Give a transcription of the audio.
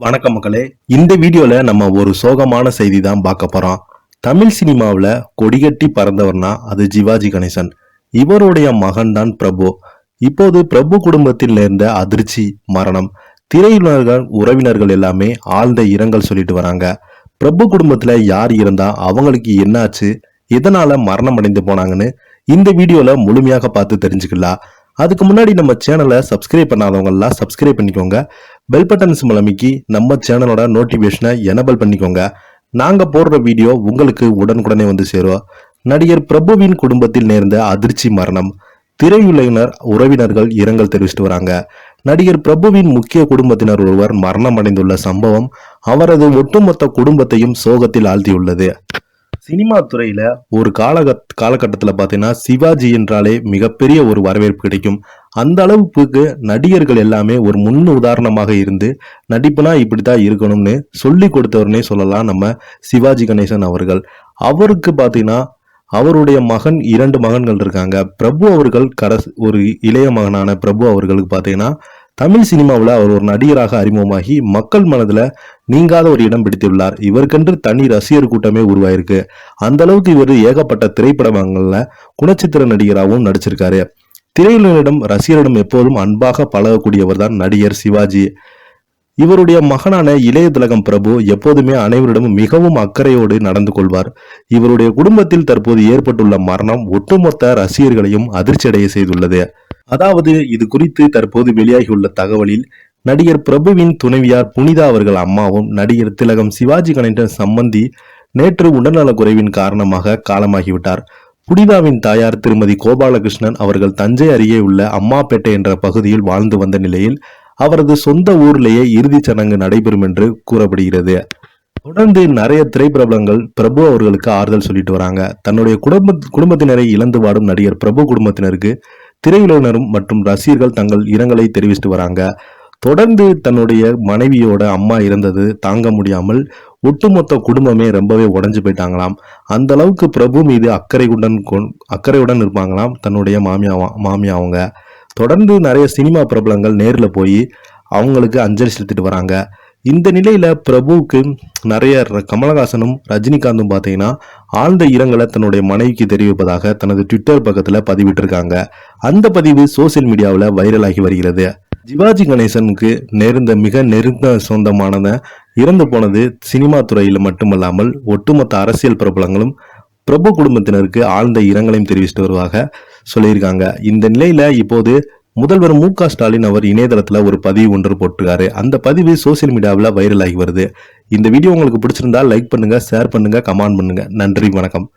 வணக்கம் மக்களே. இந்த வீடியோல நம்ம ஒரு சோகமான செய்தி தான் பார்க்க போறோம். தமிழ் சினிமாவில் கொடிகட்டி பறந்தவர்னா அது ஜிவாஜி கணேசன். இவருடைய மகன் தான் பிரபு. இப்போது பிரபு குடும்பத்தில் நேர்ந்த அதிர்ச்சி மரணம் திரையுலர்கள் உறவினர்கள் எல்லாமே ஆழ்ந்த இரங்கல் சொல்லிட்டு வராங்க. பிரபு குடும்பத்தில் யார் இருந்தா அவங்களுக்கு என்னாச்சு எதனால மரணம் அடைந்து போனாங்கன்னு இந்த வீடியோல முழுமையாக பார்த்து தெரிஞ்சுக்கலாம். அதுக்கு முன்னாடி நம்ம சேனலை சப்ஸ்கிரைப் பண்ணாதவங்கலாம் சப்ஸ்கிரைப் பண்ணிக்கோங்க. பெல் பட்டன்ஸ் மூலமிக்கி நம்ம சேனலோட நோட்டிஃபிகேஷனை எனபிள் பண்ணிக்கோங்க. நாங்கள் போடுற வீடியோ உங்களுக்கு உடனுக்குடனே வந்து சேரும். நடிகர் பிரபுவின் குடும்பத்தில் நேர்ந்த அதிர்ச்சி மரணம். திரையுலகினர் உறவினர்கள் இரங்கல் தெரிவிச்சிட்டு வராங்க. நடிகர் பிரபுவின் முக்கிய குடும்பத்தினர் ஒருவர் மரணம் அடைந்துள்ள சம்பவம் அவரது ஒட்டுமொத்த குடும்பத்தையும் சோகத்தில் ஆழ்த்தியுள்ளது. சினிமா துறையில ஒரு காலகத் காலகட்டத்தில் பார்த்தீங்கன்னா சிவாஜி என்றாலே மிகப்பெரிய ஒரு வரவேற்பு கிடைக்கும். அந்த அளவுக்கு நடிகர்கள் எல்லாமே ஒரு முன் உதாரணமாக இருந்து நடிப்புனா இப்படித்தான் இருக்கணும்னு சொல்லி கொடுத்தவர்னே சொல்லலாம் நம்ம சிவாஜி கணேசன் அவர்கள். அவருக்கு பார்த்தீங்கன்னா அவருடைய மகன் இரண்டு மகன்கள் இருக்காங்க. பிரபு அவர்கள் கரஸ் ஒரு இளைய மகனான பிரபு அவர்களுக்கு பார்த்தீங்கன்னா தமிழ் சினிமாவில் அவர் ஒரு நடிகராக அறிமுகமாகி மக்கள் மனதில் நீங்காத ஒரு இடம் பிடித்துள்ளார். இவருக்கென்று தனி ரசிகர் கூட்டமே உருவாயிருக்கு. அந்த அளவுக்கு இவர் ஏகப்பட்ட திரைப்படங்களில் குணச்சித்திர நடிகராகவும் நடிச்சிருக்காரு. திரையுலகிடம் ரசிகரிடம் எப்போதும் அன்பாக பழகக்கூடியவர் தான் நடிகர் சிவாஜி. இவருடைய மகனான இளைய திலகம் பிரபு எப்போதுமே அனைவரிடமும் மிகவும் அக்கறையோடு நடந்து கொள்வார். இவருடைய குடும்பத்தில் தற்போது ஏற்பட்டுள்ள மரணம் ஒட்டுமொத்த ரசிகர்களையும் அதிர்ச்சியடைய செய்துள்ளது. அதாவது இது குறித்து தற்போது வெளியாகியுள்ள தகவலில் நடிகர் பிரபுவின் துணைவியார் புனிதா அவர்கள் அம்மாவும் நடிகர் திலகம் சிவாஜி கணேசன் சம்பந்தி நேற்று உடல்நலக் குறைவின் காரணமாக காலமாகிவிட்டார். புனிதாவின் தாயார் திருமதி கோபாலகிருஷ்ணன் அவர்கள் தஞ்சை அருகே உள்ள அம்மாப்பேட்டை என்ற பகுதியில் வாழ்ந்து வந்த நிலையில் அவரது சொந்த ஊரிலேயே இறுதிச் சடங்கு நடைபெறும் என்று கூறப்படுகிறது. தொடர்ந்து நிறைய திரைப்பிரபலங்கள் பிரபு அவர்களுக்கு ஆறுதல் சொல்லிட்டு வராங்க. தன்னுடைய குடும்ப குடும்பத்தினரை இழந்து வாடும் நடிகர் பிரபு குடும்பத்தினருக்கு திரையுலகினரும் மற்றும் ரசிகர்கள் தங்கள் இரங்கலை தெரிவித்து வராங்க. தொடர்ந்து தன்னுடைய மனைவியோட அம்மா இறந்தது தாங்க முடியாமல் ஒட்டுமொத்த குடும்பமே ரொம்பவே உடஞ்சு போயிட்டாங்களாம். அந்த அளவுக்கு பிரபு மீது அக்கறையுடன் கொ- அக்கறையுடன் இருப்பாங்களாம் தன்னுடைய மாமியா மாமியா அவங்க தொடர்ந்து நிறைய சினிமா பிரபலங்கள் நேரில் போய் அவங்களுக்கு அஞ்சலி செலுத்திட்டு வராங்க. இந்த நிலையில் பிரபுவுக்கு நிறைய ர- கமலஹாசனும் ரஜினிகாந்தும் பார்த்தீங்கன்னா ஆழ்ந்த இரங்கலை தன்னுடைய மனைவிக்கு தெரிவிப்பதாக தனது ட்விட்டர் பக்கத்தில் பதிவிட்டிருக்காங்க. அந்த பதிவு சோசியல் மீடியாவில் வைரலாகி வருகிறது. சிவாஜி கணேசனுக்கு நேர்ந்த மிக நெருங்க சொந்தமானத இறந்து போனது சினிமா துறையில் மட்டுமல்லாமல் ஒட்டுமொத்த அரசியல் பிரபலங்களும் பிரபு குடும்பத்தினருக்கு ஆழ்ந்த இரங்கலையும் தெரிவிச்சிட்டு வருவாங்க. சொல்லியிருக்காங்க. இந்த நிலையில இப்போது முதல்வர் மு க ஸ்டாலின் அவர் இணையதளத்தில் ஒரு பதிவு ஒன்று போட்டிருக்காரு. அந்த பதிவு சோசியல் மீடியாவில் ஆகி வருது. இந்த வீடியோ உங்களுக்கு பிடிச்சிருந்தா லைக் பண்ணுங்க ஷேர் பண்ணுங்க கமெண்ட் பண்ணுங்க. நன்றி வணக்கம்.